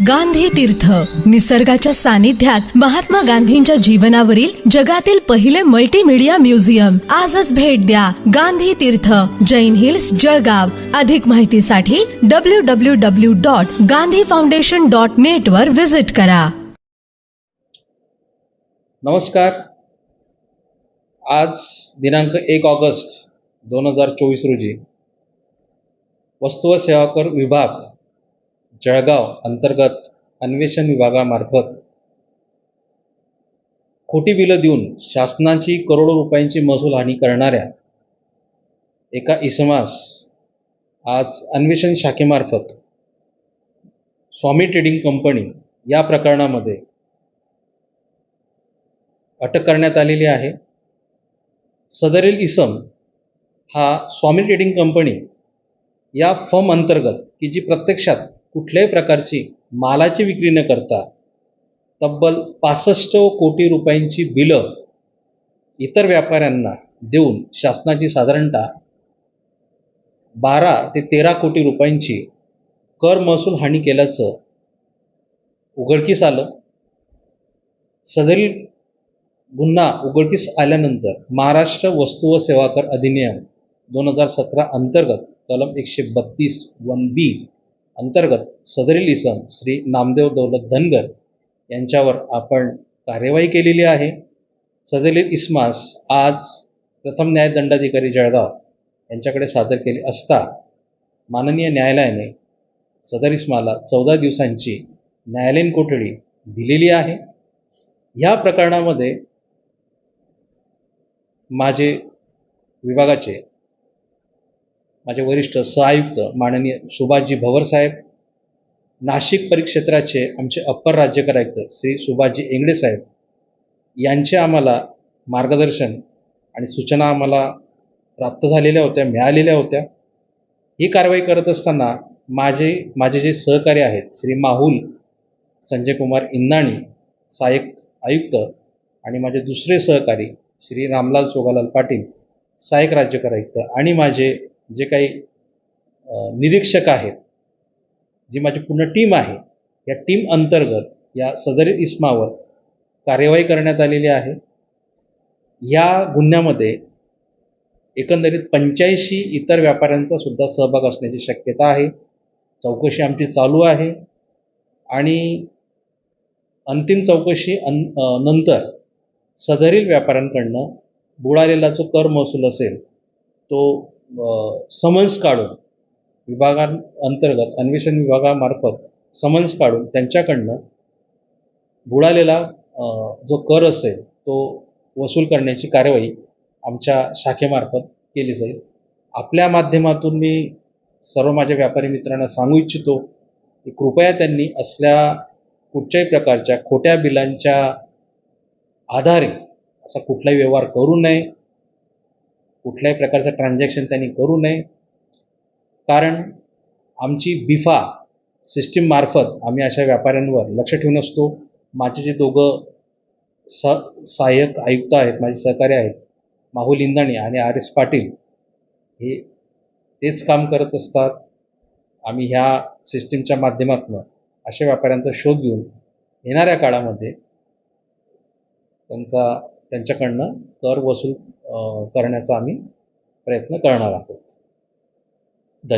गांधी तीर्थ. निसर्गाच्या सानिध्यात महात्मा गांधींच्या जीवनावरील जगातील पहिले मल्टीमीडिया म्युझियम आजच भेट द्या गांधी तीर्थ जैन हिल्स जळगाव. अधिक माहितीसाठी W W W dot Gandhi foundation dot net वर व्हिजिट करा. नमस्कार. आज दिनांक एक ऑगस्ट दोन हजार चोवीस रोजी वस्तू व सेवा कर विभाग जळगाव अंतर्गत अन्वेषण विभागामार्फत खोटी बिलं देऊन शासनाची करोडो रुपयांची महसूल हानी करणाऱ्या एका इसमास आज अन्वेषण शाखेमार्फत स्वामी ट्रेडिंग कंपनी या प्रकरणामध्ये अटक करण्यात आलेली आहे. सदरील इसम हा स्वामी ट्रेडिंग कंपनी या फर्म अंतर्गत की जी प्रत्यक्षात कुठल्याही प्रकारची मालाची विक्री न करता तब्बल पासष्ट कोटी रुपयांची बिलं इतर व्यापाऱ्यांना देऊन शासनाची साधारणतः बारा ते तेरा कोटी रुपयांची कर महसूल हानी केल्याचं उघडकीस आलं. सदरील गुन्हा उघडकीस आल्यानंतर महाराष्ट्र वस्तू व सेवा कर अधिनियम दोन हजार सतरा अंतर्गत कलम एकशे बत्तीस वन बी अंतर्गत सदरील इसम श्री नामदेव दौलत धनगर यांच्यावर आपण कार्यवाही केलेली आहे. सदरील इस्मास आज प्रथम न्याय दंडाधिकारी जळगाव यांच्याकडे सादर केले असता माननीय न्यायालयाने सदर इस्माला चौदा दिवसांची न्यायालयीन कोठडी दिलेली आहे. ह्या प्रकरणामध्ये माझे विभागाचे माझे वरिष्ठ सहआयुक्त माननीय सुभाषजी भवर साहेब नाशिक परिक्षेत्राचे आमचे अप्पर राज्यकर आयुक्त श्री सुभाषजी इंगडे साहेब यांचे आम्हाला मार्गदर्शन आणि सूचना आम्हाला प्राप्त झालेल्या होत्या मिळालेल्या होत्या. ही कारवाई करत असताना माझे माझे जे सहकारी आहेत श्री माहुल संजय कुमार इंदाणी सहाय्यक आयुक्त आणि माझे दुसरे सहकारी श्री रामलाल सोगालाल पाटील सहाय्यक राज्यकर आयुक्त आणि माझे जे काही निरीक्षक आहेत जी माझी पूर्ण टीम आहे या टीम अंतर्गत या सदरील इस्मावर कार्यवाही करण्यात आलेली आहे. या गुन्ह्यामध्ये एकंदरीत पंच्याऐंशी इतर व्यापाऱ्यांचा सुद्धा सहभाग असण्याची शक्यता आहे. चौकशी आमची चालू आहे. आणि अंतिम चौकशी अन नंतर सदरील व्यापाऱ्यांकडनं बुडालेला जो कर महसूल असेल तो समन्स काढून विभागांतर्गत अन्वेषण विभागामार्फत समन्स काढून त्यांच्याकडनं बुडालेला जो कर असेल तो वसूल करण्याची कार्यवाही आमच्या शाखेमार्फत केली जाईल. आपल्या माध्यमातून मी सर्व माझ्या व्यापारी मित्रांना सांगू इच्छितो की कृपया त्यांनी असल्या कुठच्याही प्रकारच्या खोट्या बिलांच्या आधारे असा कुठलाही व्यवहार करू नये. कुठल्याही प्रकारचं ट्रान्झॅक्शन त्यांनी करू नये. कारण आमची बिफा सिस्टीममार्फत आम्ही अशा व्यापाऱ्यांवर लक्ष ठेवून असतो. माझे जे दोघं स सहाय्यक आयुक्त आहेत माझे सहकारी आहेत माहुल इंदाणे आणि आर एस पाटील हे तेच काम करत असतात. आम्ही ह्या सिस्टीमच्या माध्यमातून अशा व्यापाऱ्यांचा शोध घेऊन येणाऱ्या काळामध्ये त्यांचा त्यांच्याकडनं कर वसूल करण्याचा आम्ही प्रयत्न करणार आहोत.